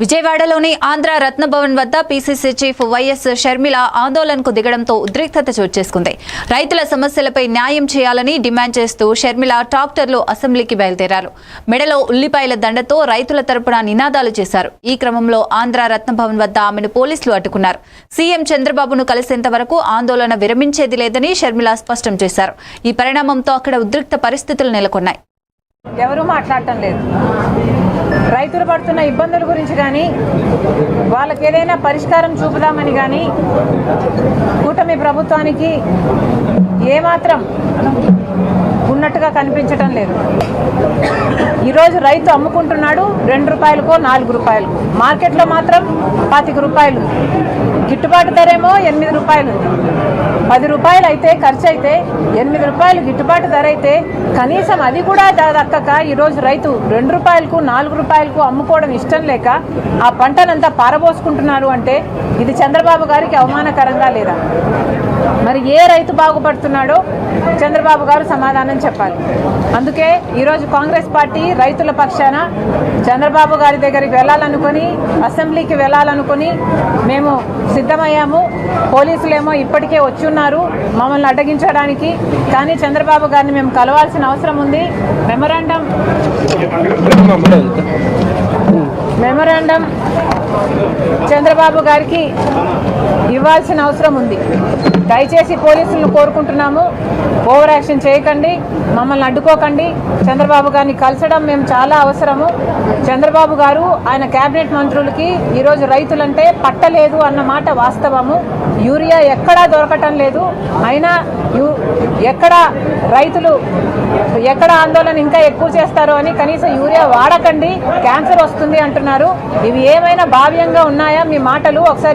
విజయవాడలోని ఆంధ్ర రత్నభవన్ వద్ద PCC chief YS Sharmila ఆందోళనకు దిగడంతో ఉద్రిక్తత చోటు చేసుకుంది. రైతుల సమస్యలపై న్యాయం చేయాలని డిమాండ్ చేస్తూ షర్మిల ట్రాక్టర్లో అసెంబ్లీకి బయలుదేరారు. మెడలో ఉల్లిపాయల దండతో రైతుల తరపున నినాదాలు చేశారు. ఈ క్రమంలో ఆంధ్ర రత్నభవన్ వద్ద ఆమెను పోలీసులు అడ్డుకున్నారు. సీఎం చంద్రబాబును కలిసేంత వరకు ఆందోళన విరమించేది లేదని షర్మిల స్పష్టం చేశారు. ఈ పరిణామంతో అక్కడ ఉద్రిక్త పరిస్థితులు నెలకొన్నాయి. ఎవరూ మాట్లాడటం లేదు. రైతులు పడుతున్న ఇబ్బందుల గురించి కానీ వాళ్ళకి ఏదైనా పరిష్కారం చూపుదామని కానీ కూటమి ప్రభుత్వానికి ఏమాత్రం ఉన్నట్టుగా కనిపించటం లేదు. ఈరోజు రైతు అమ్ముకుంటున్నాడు రెండు రూపాయలకో నాలుగు రూపాయలు మార్కెట్లో మాత్రం పాతిక రూపాయలు గిట్టుబాటు ధరేమో ఎనిమిది రూపాయలు పది రూపాయలు అయితే ఖర్చు అయితే ఎనిమిది రూపాయలు గిట్టుబాటు ధర అయితే కనీసం అది కూడా దక్కక ఈరోజు రైతు రెండు రూపాయలకు నాలుగు రూపాయలకు అమ్ముకోవడం ఇష్టం లేక ఆ పంటనంతా పారబోసుకుంటున్నారు అంటే ఇది చంద్రబాబు గారికి అవమానకరంగా లేదా? మరి ఏ రైతు బాగుపడుతున్నాడో చంద్రబాబు గారు సమాధానం చెప్పాలి. అందుకే ఈరోజు కాంగ్రెస్ పార్టీ రైతుల పక్షాన చంద్రబాబు గారి దగ్గరికి వెళ్ళాలనుకొని అసెంబ్లీకి వెళ్ళాలనుకొని మేము సిద్ధమయ్యాము. పోలీసులేమో ఇప్పటికే వచ్చి ఉన్నారు మమ్మల్ని అడ్డగించడానికి. కానీ చంద్రబాబు గారిని మేము కలవాల్సిన అవసరం ఉంది. మెమరాండం మెమరాండం చంద్రబాబు గారికి ఇవ్వాల్సిన అవసరం ఉంది. దయచేసి పోలీసులను కోరుకుంటున్నాము. ఓవర్ యాక్షన్ చేయకండి. మమ్మల్ని అడ్డుకోకండి. చంద్రబాబు గారిని కలసడం మేము చాలా అవసరము. చంద్రబాబు గారు ఆయన కేబినెట్ మంత్రులకి ఈరోజు రైతులంటే పట్టలేదు అన్న మాట వాస్తవము. యూరియా ఎక్కడా దొరకటం లేదు. అయినా యూ ఎక్కడ రైతులు ఎక్కడ ఆందోళన ఇంకా ఎక్కువ చేస్తారో అని కనీసం యూరియా వాడకండి క్యాన్సర్ వస్తుంది అంటున్నారు. ఇవి ఏమైనా భావ్యంగా ఉన్నాయా? మీ మాటలు ఒకసారి